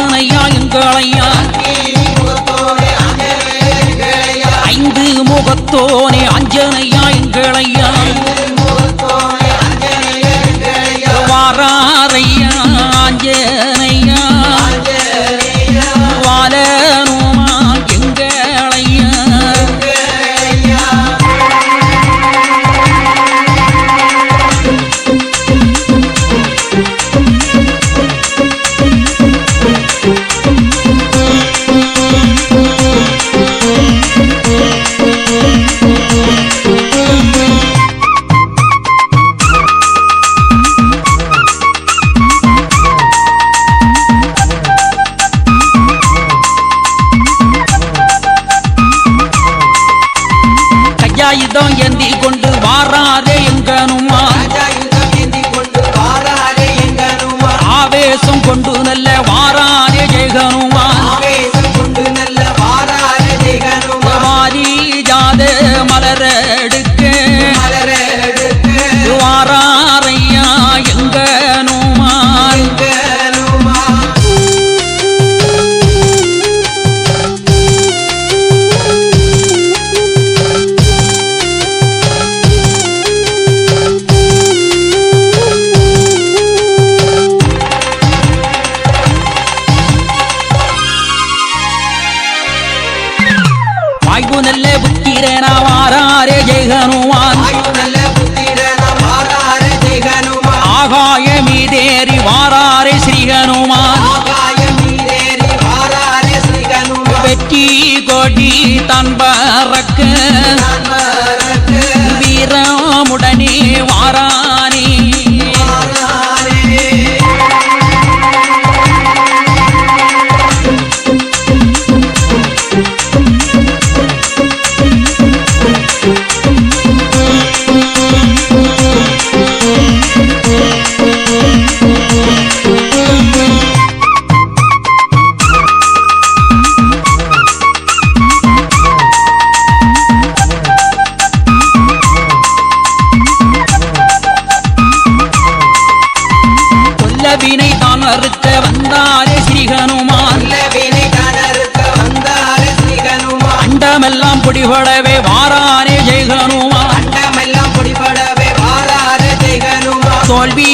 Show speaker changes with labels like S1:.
S1: அஞ்சனையா எங்களையா ஐந்து முகத்தோனே அஞ்சனையா எங்களையா வாரா கையாயுதம் ஏந்தி கொண்டு வாராரே எங்கனுமா ஆவேசம் கொண்டு நல்ல வாராரே ஜெகனுமா வாரி ஜாத மலரடு. வாய்வு நல்ல புத்திரனா வாராரே ஜெகனுமான் ஆகாய மீதேறி வாராரே ஸ்ரீகனுமான் வெற்றி கொடி தன் அறுக்க வந்தாரே ஸ்ரீகனுமான் அண்டமெல்லாம் பிடிபடவே வாரானே ஜெயகனுமான் தோல்வி